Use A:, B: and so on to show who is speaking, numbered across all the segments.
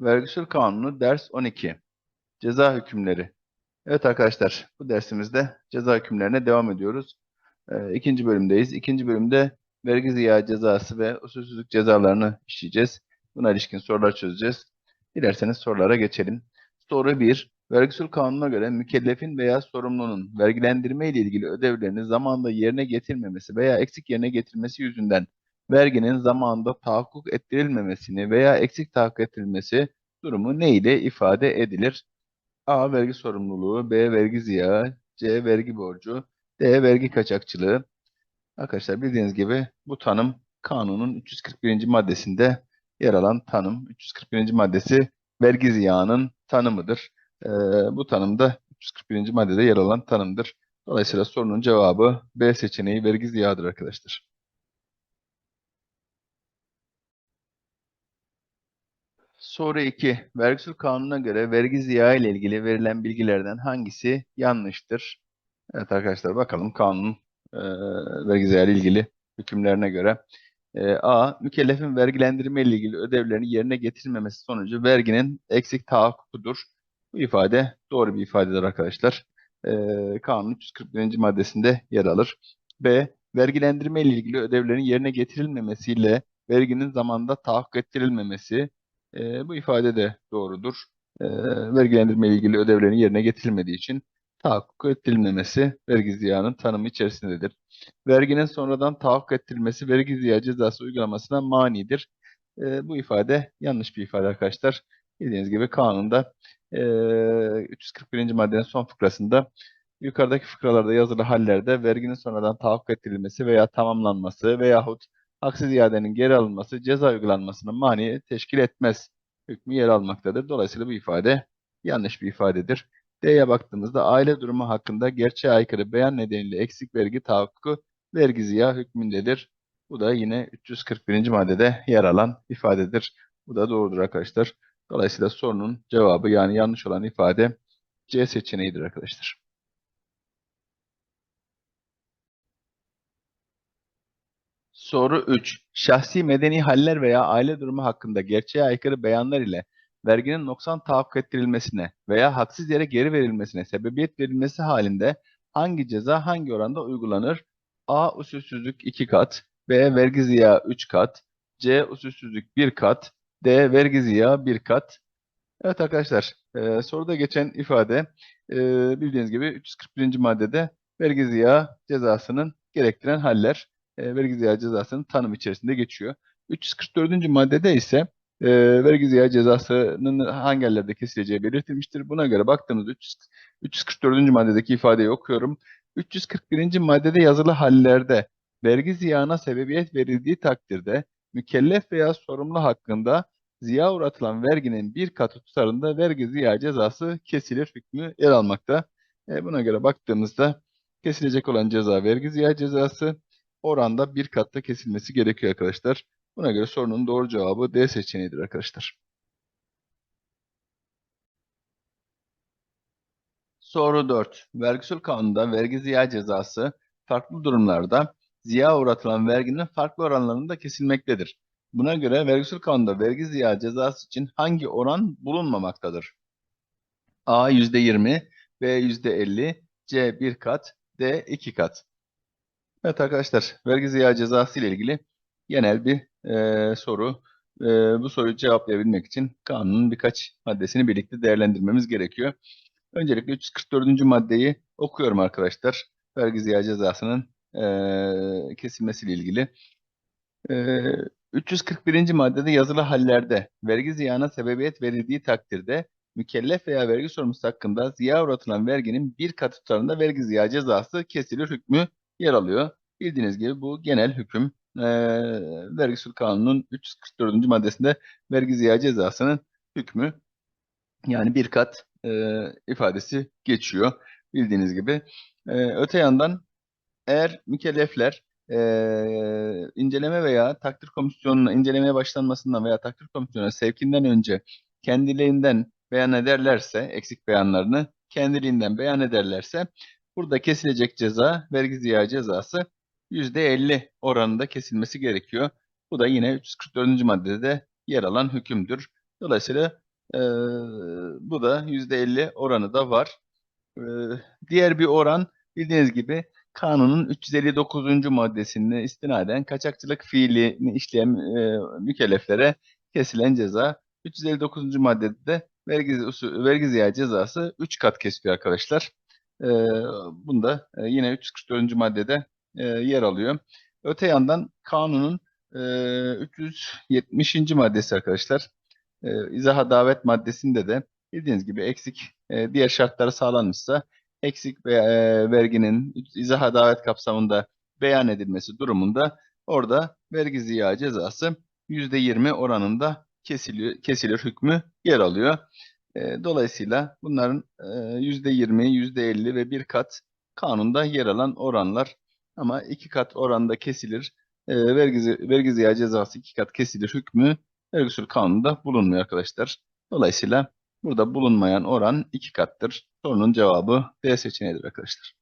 A: Vergi Usul Kanunu ders 12. Ceza hükümleri. Evet arkadaşlar bu dersimizde ceza hükümlerine devam ediyoruz. Ee, ikinci bölümdeyiz. İkinci bölümde vergi ziyağı cezası ve usulsüzlük cezalarını işleyeceğiz. Buna ilişkin sorular çözeceğiz. Dilerseniz sorulara geçelim. Soru 1. Vergi Usul Kanunu'na göre mükellefin veya sorumlunun vergilendirme ile ilgili ödevlerini zamanında yerine getirmemesi veya eksik yerine getirmesi yüzünden verginin zamanında tahakkuk ettirilmemesini veya eksik tahakkuk ettirilmesi durumu ne ile ifade edilir? A. Vergi sorumluluğu, B. Vergi ziyağı, C. Vergi borcu, D. Vergi kaçakçılığı. Arkadaşlar bildiğiniz gibi bu tanım kanunun 341. maddesinde yer alan tanım. 341. maddesi vergi ziyağının tanımıdır. Ee, bu tanım da 341. maddede yer alan tanımdır. Dolayısıyla sorunun cevabı B seçeneği vergi ziyağıdır arkadaşlar. Soru 2. Vergi usul kanununa göre vergi ziyağı ile ilgili verilen bilgilerden hangisi yanlıştır? Evet arkadaşlar bakalım kanunun e, vergi ziyağı ile ilgili hükümlerine göre. E, A. Mükellefin vergilendirme ile ilgili ödevlerini yerine getirmemesi sonucu verginin eksik tahakkukudur. Bu ifade doğru bir ifadedir arkadaşlar. E, kanun 341. maddesinde yer alır. B. Vergilendirme ile ilgili ödevlerin yerine getirilmemesiyle verginin zamanda tahakkuk ettirilmemesi e, bu ifade de doğrudur. E, vergilendirme ile ilgili ödevlerin yerine getirilmediği için tahakkuk ettirilmemesi vergi ziyağının tanımı içerisindedir. Verginin sonradan tahakkuk ettirilmesi vergi ziyağı cezası uygulamasına manidir. E, bu ifade yanlış bir ifade arkadaşlar. Bildiğiniz gibi kanunda e, 341. maddenin son fıkrasında yukarıdaki fıkralarda yazılı hallerde verginin sonradan tahakkuk ettirilmesi veya tamamlanması veyahut haksız iadenin geri alınması ceza uygulanmasının mani teşkil etmez hükmü yer almaktadır. Dolayısıyla bu ifade yanlış bir ifadedir. D'ye baktığımızda aile durumu hakkında gerçeğe aykırı beyan nedeniyle eksik vergi tahakkuku vergi ziya hükmündedir. Bu da yine 341. maddede yer alan ifadedir. Bu da doğrudur arkadaşlar. Dolayısıyla sorunun cevabı yani yanlış olan ifade C seçeneğidir arkadaşlar. Soru 3. Şahsi medeni haller veya aile durumu hakkında gerçeğe aykırı beyanlar ile verginin noksan tahakkuk ettirilmesine veya haksız yere geri verilmesine sebebiyet verilmesi halinde hangi ceza hangi oranda uygulanır? A. Usulsüzlük 2 kat, B. Vergi ziyağı 3 kat, C. Usulsüzlük 1 kat, D. Vergi ziyağı 1 kat. Evet arkadaşlar, e, soruda geçen ifade e, bildiğiniz gibi 341. maddede vergi ziyağı cezasının gerektiren haller e, vergi ziyağı cezasının tanım içerisinde geçiyor. 344. maddede ise e, vergi ziyağı cezasının hangi yerlerde kesileceği belirtilmiştir. Buna göre baktığımızda 300, 344. maddedeki ifadeyi okuyorum. 341. maddede yazılı hallerde vergi ziyağına sebebiyet verildiği takdirde mükellef veya sorumlu hakkında ziya uğratılan verginin bir katı tutarında vergi ziyağı cezası kesilir hükmü yer almakta. E, buna göre baktığımızda kesilecek olan ceza vergi ziyağı cezası oranda bir katta kesilmesi gerekiyor arkadaşlar. Buna göre sorunun doğru cevabı D seçeneğidir arkadaşlar. Soru 4. Vergi usul kanununda vergi ziyağı cezası farklı durumlarda ziya uğratılan verginin farklı oranlarında kesilmektedir. Buna göre vergi usul kanununda vergi ziyağı cezası için hangi oran bulunmamaktadır? A %20, B %50, C 1 kat, D 2 kat. Evet arkadaşlar, vergi ziyağı cezası ile ilgili genel bir e, soru. E, bu soruyu cevaplayabilmek için kanunun birkaç maddesini birlikte değerlendirmemiz gerekiyor. Öncelikle 344. maddeyi okuyorum arkadaşlar. Vergi ziyağı cezasının e, kesilmesiyle ilgili. E, 341. maddede yazılı hallerde vergi ziyağına sebebiyet verildiği takdirde mükellef veya vergi sorumlusu hakkında ziya uğratılan verginin bir katı tutarında vergi ziyağı cezası kesilir hükmü yer alıyor. Bildiğiniz gibi bu genel hüküm e, vergi usul kanunun 344. maddesinde vergi ziyağı cezasının hükmü yani bir kat e, ifadesi geçiyor bildiğiniz gibi. E, öte yandan eğer mükellefler e, inceleme veya takdir komisyonuna incelemeye başlanmasından veya takdir komisyonuna sevkinden önce kendiliğinden beyan ederlerse eksik beyanlarını kendiliğinden beyan ederlerse burada kesilecek ceza vergi ziyağı cezası %50 oranında kesilmesi gerekiyor. Bu da yine 344. maddede yer alan hükümdür. Dolayısıyla Ee, bu da %50 oranı da var. Ee, diğer bir oran bildiğiniz gibi kanunun 359. maddesine istinaden kaçakçılık fiilini işleyen e, mükelleflere kesilen ceza 359. maddede de vergi, vergi ziyağı cezası 3 kat kesiliyor arkadaşlar. Ee, bunda e, yine 344. maddede e, yer alıyor. Öte yandan kanunun e, 370. maddesi arkadaşlar. E, izaha davet maddesinde de bildiğiniz gibi eksik e, diğer şartları sağlanmışsa eksik ve e, verginin izaha davet kapsamında beyan edilmesi durumunda orada vergi ziyağı cezası %20 oranında kesiliyor, kesilir hükmü yer alıyor. E, dolayısıyla bunların e, %20, %50 ve bir kat kanunda yer alan oranlar ama iki kat oranda kesilir. E, vergi, vergi cezası iki kat kesilir hükmü vergi usulü kanununda bulunmuyor arkadaşlar. Dolayısıyla burada bulunmayan oran iki kattır. Sorunun cevabı D seçeneğidir arkadaşlar.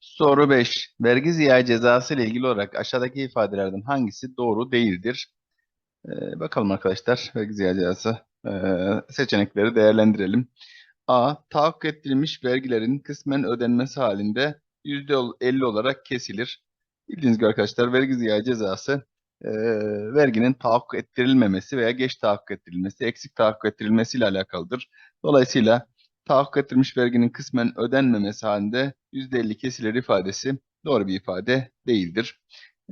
A: Soru 5. Vergi ziyağı cezası ile ilgili olarak aşağıdaki ifadelerden hangisi doğru değildir? Ee, bakalım arkadaşlar vergi ziyağı cezası ee, seçenekleri değerlendirelim. A. Tahakkuk ettirilmiş vergilerin kısmen ödenmesi halinde %50 olarak kesilir. Bildiğiniz gibi arkadaşlar vergi ziyağı cezası e, verginin tahakkuk ettirilmemesi veya geç tahakkuk ettirilmesi, eksik tahakkuk ettirilmesi ile alakalıdır. Dolayısıyla tahakkuk ettirilmiş verginin kısmen ödenmemesi halinde %50 kesilir ifadesi doğru bir ifade değildir.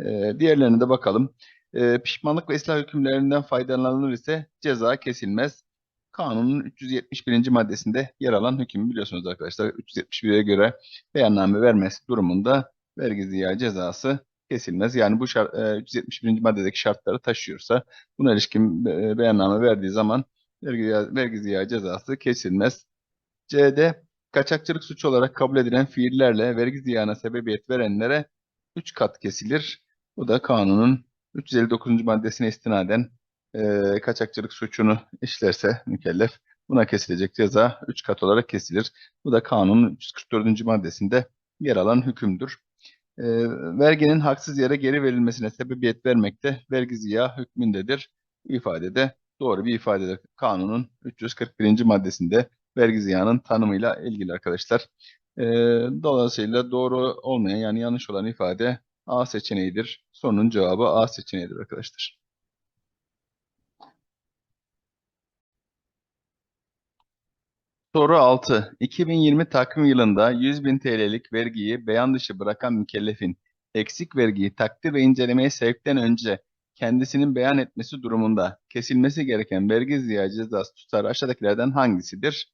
A: E, diğerlerine de bakalım. E, pişmanlık ve ıslah hükümlerinden faydalanılır ise ceza kesilmez. Kanunun 371. maddesinde yer alan hüküm biliyorsunuz arkadaşlar. 371'e göre beyanname vermesi durumunda vergi ziyağı cezası kesilmez. Yani bu şart, e, 371. maddedeki şartları taşıyorsa buna ilişkin e, beyanname verdiği zaman vergi, vergi ziyağı cezası kesilmez. C'de kaçakçılık suçu olarak kabul edilen fiillerle vergi ziyağına sebebiyet verenlere 3 kat kesilir. Bu da kanunun 359. maddesine istinaden e, kaçakçılık suçunu işlerse mükellef buna kesilecek ceza 3 kat olarak kesilir. Bu da kanunun 344. maddesinde yer alan hükümdür. E, verginin haksız yere geri verilmesine sebebiyet vermekte vergi ziyağı hükmündedir. İfadede doğru bir ifadedir. Kanunun 341. maddesinde vergi ziyağının tanımıyla ilgili arkadaşlar. E, dolayısıyla doğru olmayan yani yanlış olan ifade A seçeneğidir. Sorunun cevabı A seçeneğidir arkadaşlar. Soru 6. 2020 takvim yılında 100.000 TL'lik vergiyi beyan dışı bırakan mükellefin eksik vergiyi takdir ve incelemeye sevkten önce kendisinin beyan etmesi durumunda kesilmesi gereken vergi ziyağı cezası tutarı aşağıdakilerden hangisidir?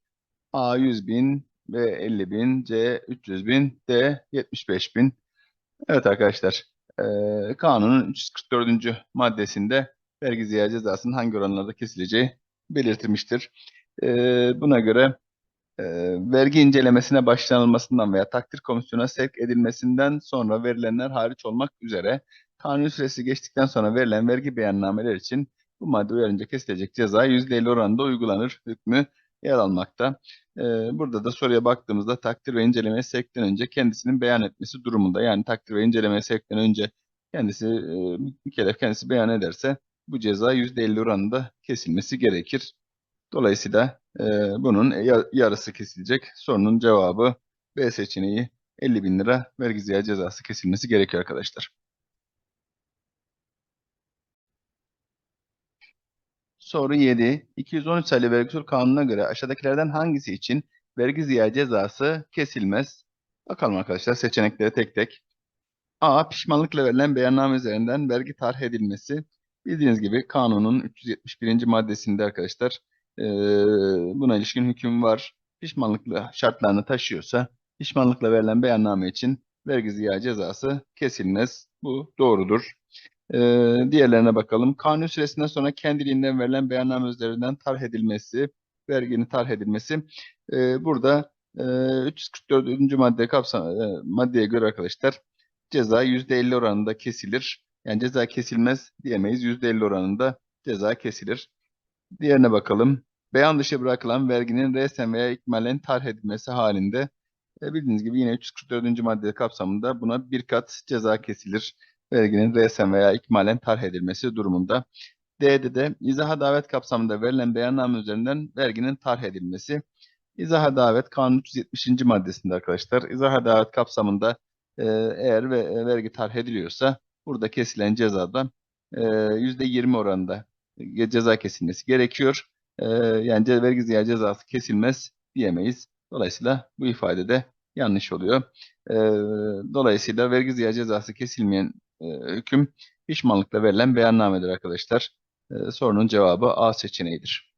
A: A 100.000, B 50.000, C 300.000, D 75.000. Evet arkadaşlar, e, kanunun 344. maddesinde vergi ziyağı cezasının hangi oranlarda kesileceği belirtilmiştir. E, buna göre e, vergi incelemesine başlanılmasından veya takdir komisyona sevk edilmesinden sonra verilenler hariç olmak üzere kanun süresi geçtikten sonra verilen vergi beyannameler için bu madde uyarınca kesilecek ceza %50 oranında uygulanır hükmü yer almakta. E, burada da soruya baktığımızda takdir ve incelemeye sevkten önce kendisinin beyan etmesi durumunda yani takdir ve incelemeye sevkten önce kendisi e, mükellef kendisi beyan ederse bu ceza %50 oranında kesilmesi gerekir. Dolayısıyla e, bunun ya- yarısı kesilecek. Sorunun cevabı B seçeneği 50 bin lira vergi ziyağı cezası kesilmesi gerekiyor arkadaşlar. Soru 7. 213 sayılı vergi usul kanununa göre aşağıdakilerden hangisi için vergi ziyağı cezası kesilmez? Bakalım arkadaşlar seçenekleri tek tek. A. Pişmanlıkla verilen beyanname üzerinden vergi tarh edilmesi. Bildiğiniz gibi kanunun 371. maddesinde arkadaşlar e, buna ilişkin hüküm var. Pişmanlıkla şartlarını taşıyorsa pişmanlıkla verilen beyanname için vergi ziyağı cezası kesilmez. Bu doğrudur. E, diğerlerine bakalım. Kanun süresinden sonra kendiliğinden verilen beyanname üzerinden tarh edilmesi, verginin tarh edilmesi. E, burada e, 344. madde kapsam, e, maddeye göre arkadaşlar ceza %50 oranında kesilir. Yani ceza kesilmez diyemeyiz. %50 oranında ceza kesilir. Diğerine bakalım. Beyan dışı bırakılan verginin resen veya ikmalen tarh edilmesi halinde e, bildiğiniz gibi yine 344. madde kapsamında buna bir kat ceza kesilir. Verginin resen veya ikmalen tarh edilmesi durumunda. D'de de izaha davet kapsamında verilen beyanname üzerinden verginin tarh edilmesi. İzaha davet kanun 370. maddesinde arkadaşlar. İzaha davet kapsamında e, eğer ve, e, vergi tarh ediliyorsa burada kesilen cezadan e, %20 oranında ceza kesilmesi gerekiyor. E, yani vergi ziyaret cezası kesilmez diyemeyiz. Dolayısıyla bu ifade de yanlış oluyor. Dolayısıyla vergi ziyaret cezası kesilmeyen e, hüküm pişmanlıkla verilen beyannamedir arkadaşlar. E, sorunun cevabı A seçeneğidir.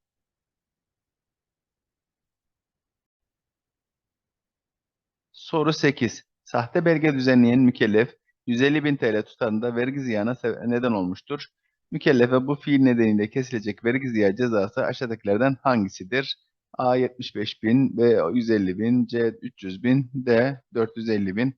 A: Soru 8. Sahte belge düzenleyen mükellef 150 bin TL tutarında vergi ziyanına sebe- neden olmuştur. Mükellefe bu fiil nedeniyle kesilecek vergi ziyağı cezası aşağıdakilerden hangisidir? A 75 bin, B 150 bin, C 300 bin, D 450 bin.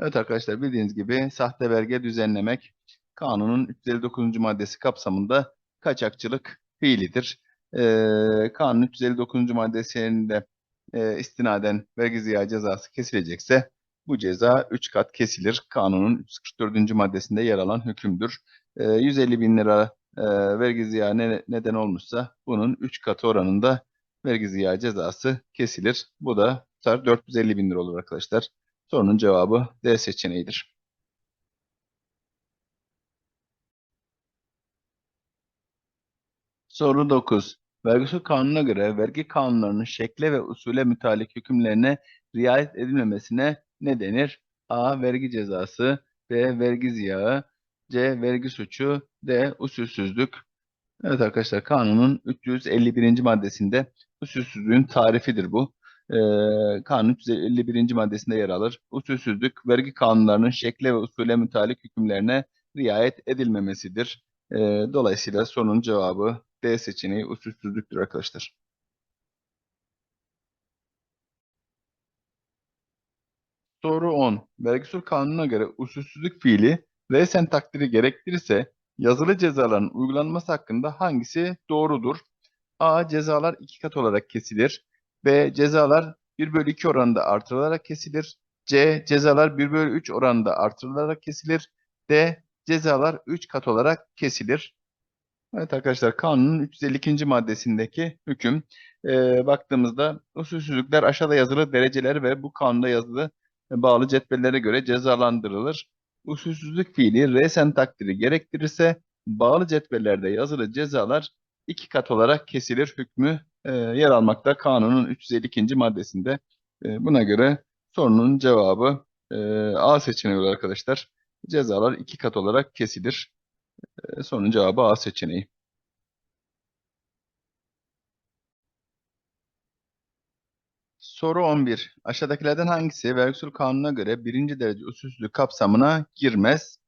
A: Evet arkadaşlar bildiğiniz gibi sahte belge düzenlemek kanunun 359. maddesi kapsamında kaçakçılık fiilidir. Ee, kanun 359. maddesinde e, istinaden vergi ziyağı cezası kesilecekse bu ceza 3 kat kesilir. Kanunun 344. maddesinde yer alan hükümdür. E, 150 bin lira e, vergi ziyağı ne- neden olmuşsa bunun 3 katı oranında vergi ziyağı cezası kesilir. Bu da tutar 450 bin lira olur arkadaşlar. Sorunun cevabı D seçeneğidir. Soru 9. Vergi usul kanununa göre vergi kanunlarının şekle ve usule mütalik hükümlerine riayet edilmemesine ne denir? A. Vergi cezası B. Vergi ziyağı C. Vergi suçu D. Usulsüzlük Evet arkadaşlar kanunun 351. maddesinde usulsüzlüğün tarifidir bu. Ee, kanun 351. maddesinde yer alır. Usulsüzlük vergi kanunlarının şekle ve usule mütalik hükümlerine riayet edilmemesidir. Ee, dolayısıyla sorunun cevabı D seçeneği usulsüzlüktür arkadaşlar. Soru 10. Vergi usul kanununa göre usulsüzlük fiili resen takdiri gerektirirse yazılı cezaların uygulanması hakkında hangisi doğrudur? A. Cezalar iki kat olarak kesilir. B. Cezalar 1 bölü 2 oranında artırılarak kesilir. C. Cezalar 1 bölü 3 oranında artırılarak kesilir. D. Cezalar 3 kat olarak kesilir. Evet arkadaşlar kanunun 352. maddesindeki hüküm e, baktığımızda usulsüzlükler aşağıda yazılı dereceler ve bu kanunda yazılı e, bağlı cetvellere göre cezalandırılır. Usulsüzlük fiili resen takdiri gerektirirse bağlı cetvellerde yazılı cezalar iki kat olarak kesilir hükmü e, yer almakta kanunun 352. maddesinde. E, buna göre sorunun cevabı e, A seçeneği olur arkadaşlar. Cezalar iki kat olarak kesilir. E, sorunun cevabı A seçeneği. Soru 11. Aşağıdakilerden hangisi vergi usul kanununa göre birinci derece usulsüzlük kapsamına girmez?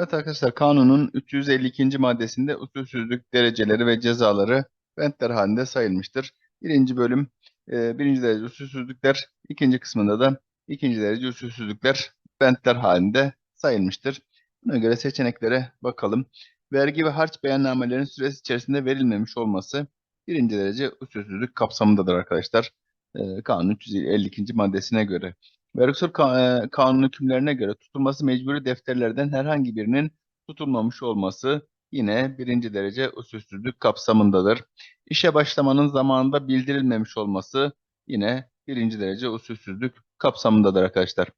A: Evet arkadaşlar kanunun 352. maddesinde usulsüzlük dereceleri ve cezaları bentler halinde sayılmıştır. Birinci bölüm e, birinci derece usulsüzlükler, ikinci kısmında da ikinci derece usulsüzlükler bentler halinde sayılmıştır. Buna göre seçeneklere bakalım. Vergi ve harç beyannamelerin süresi içerisinde verilmemiş olması birinci derece usulsüzlük kapsamındadır arkadaşlar. E, kanun 352. maddesine göre. Vergi usul ka- e, kanun hükümlerine göre tutulması mecburi defterlerden herhangi birinin tutulmamış olması yine birinci derece usulsüzlük kapsamındadır. İşe başlamanın zamanında bildirilmemiş olması yine birinci derece usulsüzlük kapsamındadır arkadaşlar.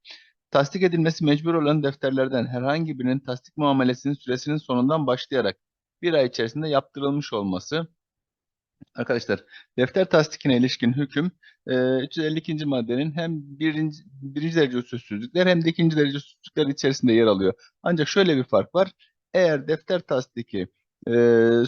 A: Tasdik edilmesi mecbur olan defterlerden herhangi birinin tasdik muamelesinin süresinin sonundan başlayarak bir ay içerisinde yaptırılmış olması Arkadaşlar defter tasdikine ilişkin hüküm e, 352. maddenin hem birinci, birinci derece usulsüzlükler hem de ikinci derece usulsüzlükler içerisinde yer alıyor. Ancak şöyle bir fark var. Eğer defter tasdiki e,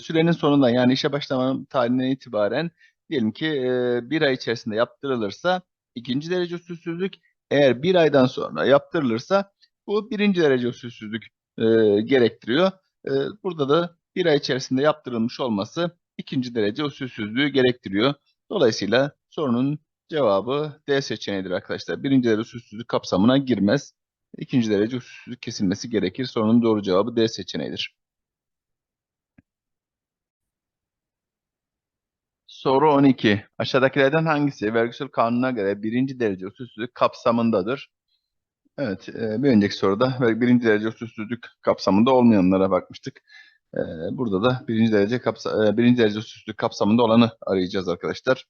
A: sürenin sonundan yani işe başlamanın tarihinden itibaren diyelim ki e, bir ay içerisinde yaptırılırsa ikinci derece usulsüzlük eğer bir aydan sonra yaptırılırsa bu birinci derece usulsüzlük e, gerektiriyor. E, burada da bir ay içerisinde yaptırılmış olması ikinci derece usulsüzlüğü gerektiriyor. Dolayısıyla sorunun cevabı D seçeneğidir arkadaşlar. Birinci derece usulsüzlük kapsamına girmez. İkinci derece usulsüzlük kesilmesi gerekir. Sorunun doğru cevabı D seçeneğidir. Soru 12. Aşağıdakilerden hangisi vergi usul kanununa göre birinci derece usulsüzlük kapsamındadır? Evet, e, bir önceki soruda birinci derece usulsüzlük kapsamında olmayanlara bakmıştık. E, burada da birinci derece kapsa e, birinci derece usulsüzlük kapsamında olanı arayacağız arkadaşlar.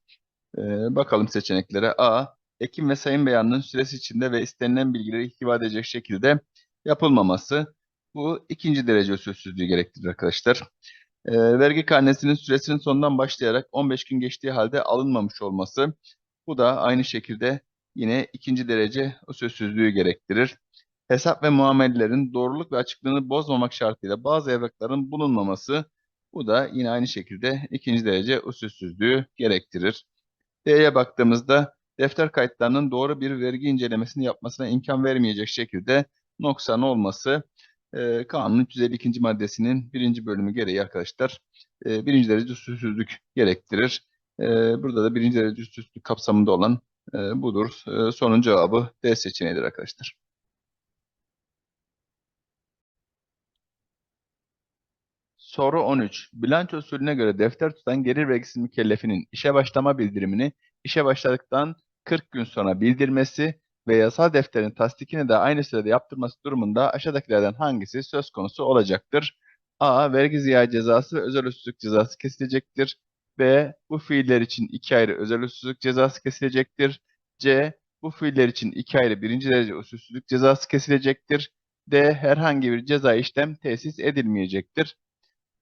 A: E, bakalım seçeneklere. A. Ekim ve sayım beyanının süresi içinde ve istenilen bilgileri ihtiva edecek şekilde yapılmaması. Bu ikinci derece usulsüzlüğü gerektirir arkadaşlar. E, vergi karnesinin süresinin sonundan başlayarak 15 gün geçtiği halde alınmamış olması. Bu da aynı şekilde yine ikinci derece usulsüzlüğü gerektirir. Hesap ve muamelelerin doğruluk ve açıklığını bozmamak şartıyla bazı evrakların bulunmaması. Bu da yine aynı şekilde ikinci derece usulsüzlüğü gerektirir. D'ye baktığımızda defter kayıtlarının doğru bir vergi incelemesini yapmasına imkan vermeyecek şekilde noksan olması e, kanunun 352. maddesinin birinci bölümü gereği arkadaşlar e, birinci derece usulsüzlük gerektirir. E, burada da birinci derece usulsüzlük kapsamında olan e, budur. E, sorunun cevabı D seçeneğidir arkadaşlar. Soru 13. Bilanço usulüne göre defter tutan gelir vergisi mükellefinin işe başlama bildirimini işe başladıktan 40 gün sonra bildirmesi ve yasal defterin tasdikini de aynı sürede yaptırması durumunda aşağıdakilerden hangisi söz konusu olacaktır? A. Vergi ziyaret cezası ve özel usulsüzlük cezası kesilecektir. B. Bu fiiller için iki ayrı özel usulsüzlük cezası kesilecektir. C. Bu fiiller için iki ayrı birinci derece usulsüzlük cezası kesilecektir. D. Herhangi bir ceza işlem tesis edilmeyecektir.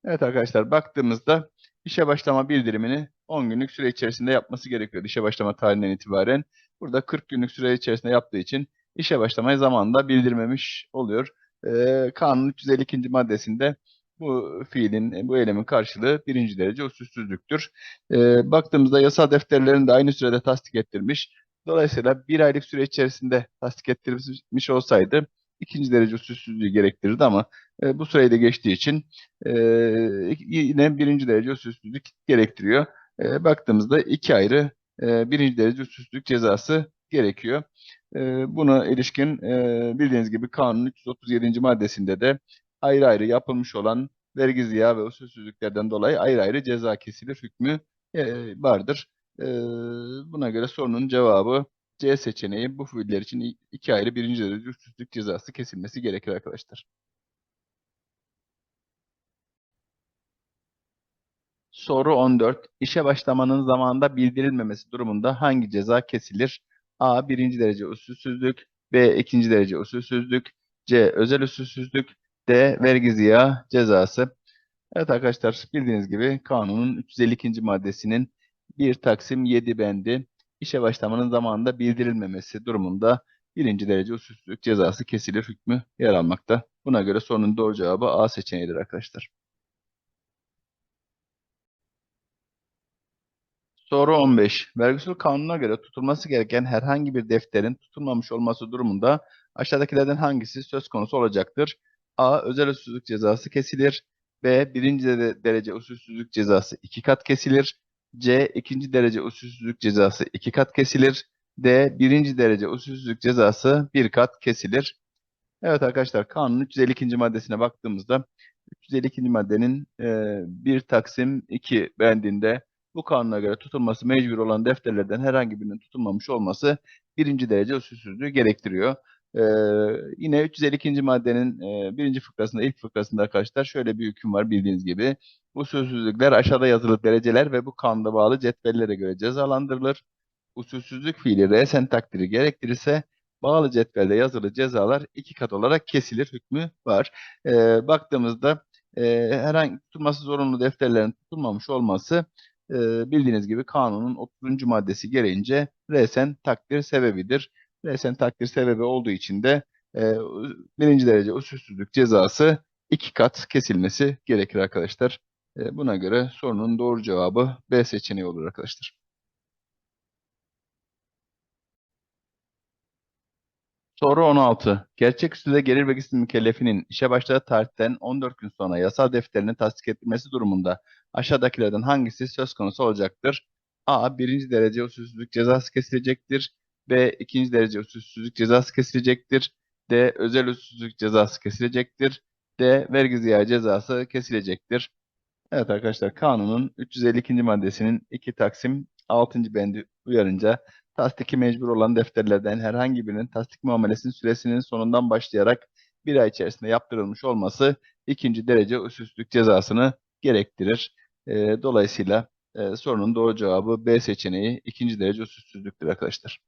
A: Evet arkadaşlar baktığımızda işe başlama bildirimini 10 günlük süre içerisinde yapması gerekiyor. İşe başlama tarihinden itibaren. Burada 40 günlük süre içerisinde yaptığı için işe başlamayı zamanında bildirmemiş oluyor. Ee, kanunun 352. maddesinde bu fiilin, bu eylemin karşılığı birinci derece usulsüzlüktür. Ee, baktığımızda yasal defterlerini de aynı sürede tasdik ettirmiş. Dolayısıyla bir aylık süre içerisinde tasdik ettirilmiş olsaydı ikinci derece usulsüzlüğü gerektirirdi ama e, bu süreyi de geçtiği için e, yine birinci derece usulsüzlük gerektiriyor. E, baktığımızda iki ayrı e, birinci derece usulsüzlük cezası gerekiyor. E, buna ilişkin e, bildiğiniz gibi kanunun 337. maddesinde de ayrı ayrı yapılmış olan vergi ziya ve usulsüzlüklerden dolayı ayrı ayrı ceza kesilir hükmü e, vardır. E, buna göre sorunun cevabı C seçeneği bu fiiller için iki ayrı birinci derece usulsüzlük cezası kesilmesi gerekir arkadaşlar. Soru 14. İşe başlamanın zamanında bildirilmemesi durumunda hangi ceza kesilir? A. Birinci derece usulsüzlük. B. ikinci derece usulsüzlük. C. Özel usulsüzlük. D. Vergi ziya cezası. Evet arkadaşlar bildiğiniz gibi kanunun 352. maddesinin 1 Taksim 7 bendi işe başlamanın zamanında bildirilmemesi durumunda birinci derece usulsüzlük cezası kesilir hükmü yer almakta. Buna göre sorunun doğru cevabı A seçeneğidir arkadaşlar. Soru 15. Vergi kanununa göre tutulması gereken herhangi bir defterin tutulmamış olması durumunda aşağıdakilerden hangisi söz konusu olacaktır? A. Özel usulsüzlük cezası kesilir. B. Birinci derece usulsüzlük cezası iki kat kesilir. C. ikinci derece usulsüzlük cezası iki kat kesilir. D. Birinci derece usulsüzlük cezası bir kat kesilir. Evet arkadaşlar kanunun 352. maddesine baktığımızda 352. maddenin e, 1 Taksim 2 bendinde bu kanuna göre tutulması mecbur olan defterlerden herhangi birinin tutulmamış olması birinci derece usulsüzlüğü gerektiriyor. Ee, yine 352. maddenin e, birinci fıkrasında, ilk fıkrasında arkadaşlar şöyle bir hüküm var bildiğiniz gibi. Usulsüzlükler aşağıda yazılı dereceler ve bu kanuna bağlı cetvellere göre cezalandırılır. Usulsüzlük fiili resen takdiri gerektirirse bağlı cetvelde yazılı cezalar iki kat olarak kesilir hükmü var. Ee, baktığımızda e, herhangi tutulması zorunlu defterlerin tutulmamış olması e, bildiğiniz gibi kanunun 30. maddesi gereğince resen takdir sebebidir. Resen takdir sebebi olduğu için de e, birinci derece usulsüzlük cezası iki kat kesilmesi gerekir arkadaşlar. E, buna göre sorunun doğru cevabı B seçeneği olur arkadaşlar. Soru 16. Gerçek üstüde gelir vergisi mükellefinin işe başladığı tarihten 14 gün sonra yasal defterini tasdik ettirmesi durumunda aşağıdakilerden hangisi söz konusu olacaktır? A. Birinci derece usulsüzlük cezası kesilecektir. B. ikinci derece usulsüzlük cezası kesilecektir. D. Özel usulsüzlük cezası kesilecektir. D. Vergi ziyaret cezası kesilecektir. Evet arkadaşlar kanunun 352. maddesinin 2 Taksim 6. bendi uyarınca tasdiki mecbur olan defterlerden herhangi birinin tasdik muamelesinin süresinin sonundan başlayarak bir ay içerisinde yaptırılmış olması ikinci derece usulsüzlük cezasını gerektirir. E, dolayısıyla e, sorunun doğru cevabı B seçeneği ikinci derece usulsüzlüktür arkadaşlar.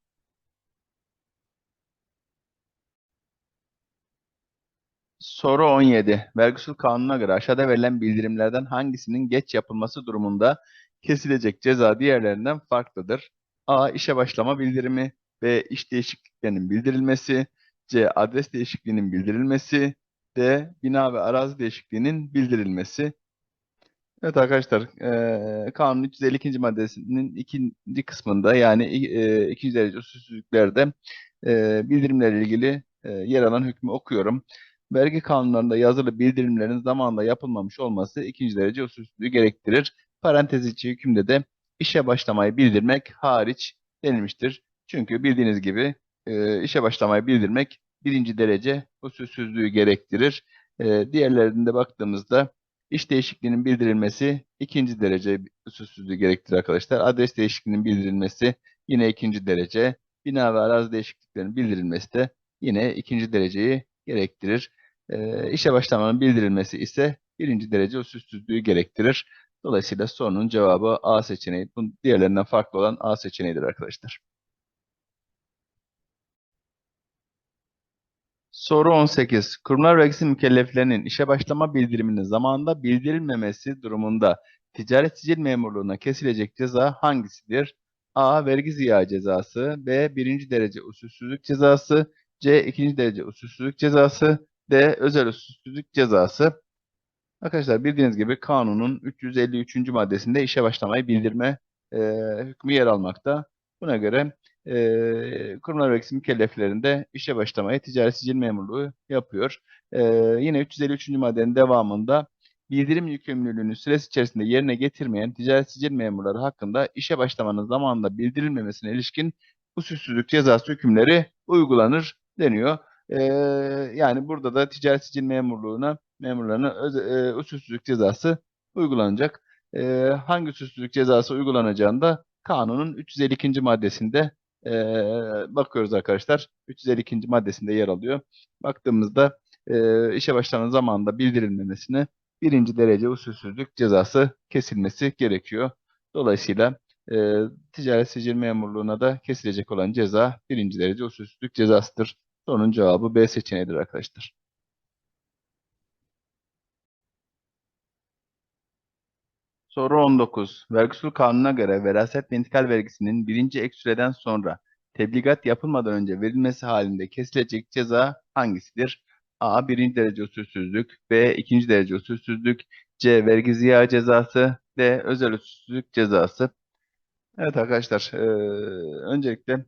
A: Soru 17. Vergi usul kanununa göre aşağıda verilen bildirimlerden hangisinin geç yapılması durumunda kesilecek ceza diğerlerinden farklıdır? A. İşe başlama bildirimi. B. İş değişikliklerinin bildirilmesi. C. Adres değişikliğinin bildirilmesi. D. Bina ve arazi değişikliğinin bildirilmesi. Evet arkadaşlar, eee Kanun 352. maddesinin ikinci kısmında yani e, ikinci derece usulsüzlüklerde e, bildirimlerle ilgili e, yer alan hükmü okuyorum. Vergi kanunlarında yazılı bildirimlerin zamanında yapılmamış olması ikinci derece usulsüzlüğü gerektirir. Parantez içi hükümde de işe başlamayı bildirmek hariç denilmiştir. Çünkü bildiğiniz gibi e, işe başlamayı bildirmek birinci derece usulsüzlüğü gerektirir. E, diğerlerinde baktığımızda iş değişikliğinin bildirilmesi ikinci derece usulsüzlüğü gerektirir arkadaşlar. Adres değişikliğinin bildirilmesi yine ikinci derece. Bina ve arazi değişikliklerinin bildirilmesi de yine ikinci dereceyi gerektirir. E, işe başlamanın bildirilmesi ise birinci derece usulsüzlüğü gerektirir. Dolayısıyla sorunun cevabı A seçeneği. Bu diğerlerinden farklı olan A seçeneğidir arkadaşlar. Soru 18. Kurumlar vergisi mükelleflerinin işe başlama bildiriminin zamanında bildirilmemesi durumunda ticaret sicil memurluğuna kesilecek ceza hangisidir? A. Vergi ziyağı cezası. B. Birinci derece usulsüzlük cezası. C. ikinci derece usulsüzlük cezası. D. Özel usulsüzlük cezası. Arkadaşlar bildiğiniz gibi kanunun 353. maddesinde işe başlamayı bildirme e, hükmü yer almakta. Buna göre e, kurumlar vergisi mükelleflerinde işe başlamayı ticaret sicil memurluğu yapıyor. E, yine 353. maddenin devamında bildirim yükümlülüğünü süresi içerisinde yerine getirmeyen ticaret sicil memurları hakkında işe başlamanın zamanında bildirilmemesine ilişkin usulsüzlük cezası hükümleri uygulanır deniyor. E, yani burada da ticaret sicil memurluğuna memurlarına öz, e, usulsüzlük cezası uygulanacak. E, hangi usulsüzlük cezası uygulanacağını da kanunun 352. maddesinde e, bakıyoruz arkadaşlar. 352. maddesinde yer alıyor. Baktığımızda e, işe başlanan zamanında bildirilmemesine birinci derece usulsüzlük cezası kesilmesi gerekiyor. Dolayısıyla e, ticaret sicil memurluğuna da kesilecek olan ceza birinci derece usulsüzlük cezasıdır. Sorunun cevabı B seçeneğidir arkadaşlar. Soru 19. Vergi usul kanununa göre veraset ve intikal vergisinin birinci ek süreden sonra tebligat yapılmadan önce verilmesi halinde kesilecek ceza hangisidir? A. Birinci derece usulsüzlük. B. ikinci derece usulsüzlük. C. Vergi ziyağı cezası. D. Özel usulsüzlük cezası. Evet arkadaşlar, e, öncelikle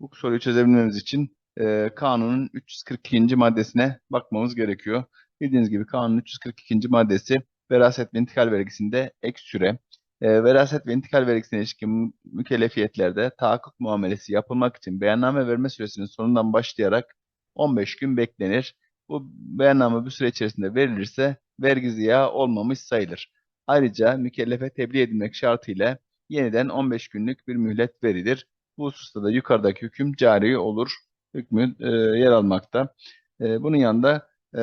A: bu soruyu çözebilmemiz için e, kanunun 342. maddesine bakmamız gerekiyor. Bildiğiniz gibi kanunun 342. maddesi veraset ve intikal vergisinde ek süre, e, veraset ve intikal vergisine ilişkin mükellefiyetlerde tahakkuk muamelesi yapılmak için beyanname verme süresinin sonundan başlayarak 15 gün beklenir. Bu beyanname bu süre içerisinde verilirse vergi ziyağı olmamış sayılır. Ayrıca mükellefe tebliğ edilmek şartıyla yeniden 15 günlük bir mühlet verilir. Bu hususta da yukarıdaki hüküm cari olur. Hükmü e, yer almakta. E, bunun yanında e,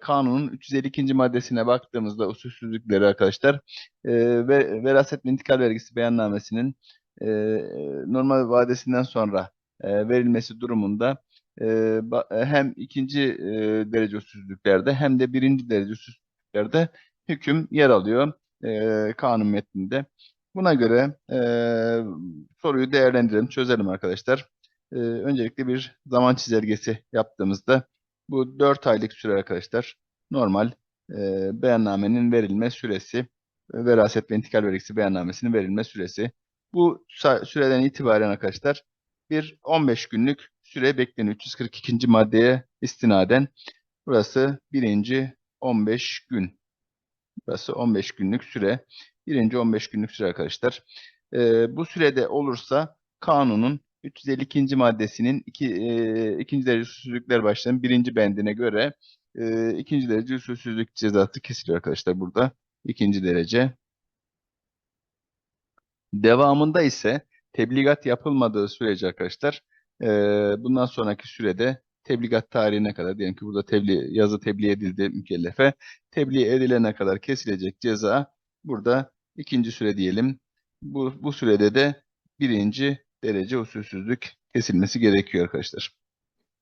A: kanunun 352. maddesine baktığımızda usulsüzlükleri arkadaşlar e, ve veraset ve intikal vergisi beyannamesinin e, normal vadesinden sonra e, verilmesi durumunda e, hem ikinci e, derece usulsüzlüklerde hem de birinci derece usulsüzlüklerde hüküm yer alıyor e, kanun metninde. Buna göre e, soruyu değerlendirelim, çözelim arkadaşlar. E, öncelikle bir zaman çizelgesi yaptığımızda bu 4 aylık süre arkadaşlar. Normal e, beyannamenin verilme süresi, veraset ve intikal vergisi beyannamesinin verilme süresi. Bu süreden itibaren arkadaşlar bir 15 günlük süre bekleniyor. 342. maddeye istinaden burası birinci 15 gün. Burası 15 günlük süre. Birinci 15 günlük süre arkadaşlar. E, bu sürede olursa kanunun 352. maddesinin iki, e, ikinci derece usulsüzlükler başlayan birinci bendine göre e, ikinci derece usulsüzlük cezası kesiliyor arkadaşlar burada. ikinci derece. Devamında ise tebligat yapılmadığı sürece arkadaşlar e, bundan sonraki sürede tebligat tarihine kadar diyelim ki burada tebliğ, yazı tebliğ edildi mükellefe. Tebliğ edilene kadar kesilecek ceza burada ikinci süre diyelim. Bu, bu sürede de birinci derece usulsüzlük kesilmesi gerekiyor arkadaşlar.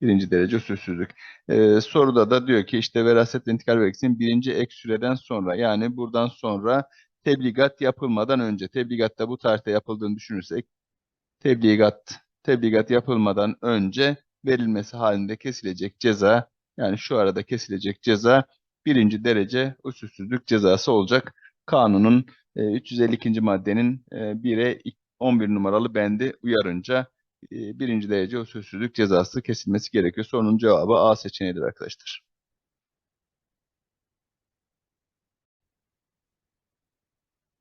A: Birinci derece usulsüzlük. Ee, soruda da diyor ki işte veraset ve intikal vergisinin birinci ek süreden sonra yani buradan sonra tebligat yapılmadan önce tebligatta bu tarihte yapıldığını düşünürsek tebligat tebligat yapılmadan önce verilmesi halinde kesilecek ceza yani şu arada kesilecek ceza birinci derece usulsüzlük cezası olacak. Kanunun e, 352. maddenin e, 1'e 11 numaralı bendi uyarınca e, birinci derece usulsüzlük cezası kesilmesi gerekiyor. Sorunun cevabı A seçeneğidir arkadaşlar.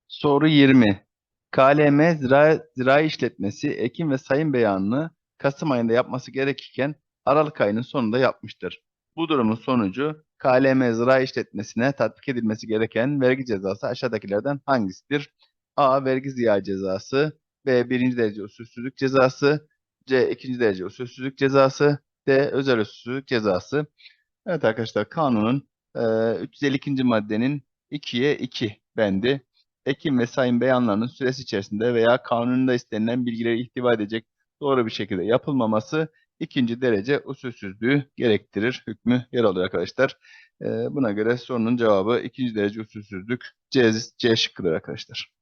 A: Soru 20. KLM zira, zirai işletmesi ekim ve sayım beyanını Kasım ayında yapması gerekirken Aralık ayının sonunda yapmıştır. Bu durumun sonucu KLM zirai işletmesine tatbik edilmesi gereken vergi cezası aşağıdakilerden hangisidir? A. Vergi ziyağı cezası B. Birinci derece usulsüzlük cezası C. ikinci derece usulsüzlük cezası D. Özel usulsüzlük cezası. Evet arkadaşlar kanunun e, 352. maddenin 2'ye 2 bendi ekim ve sayım beyanlarının süresi içerisinde veya kanununda istenilen bilgileri ihtiva edecek doğru bir şekilde yapılmaması ikinci derece usulsüzlüğü gerektirir. Hükmü yer alıyor arkadaşlar. Ee, buna göre sorunun cevabı ikinci derece usulsüzlük C, C şıkkıdır arkadaşlar.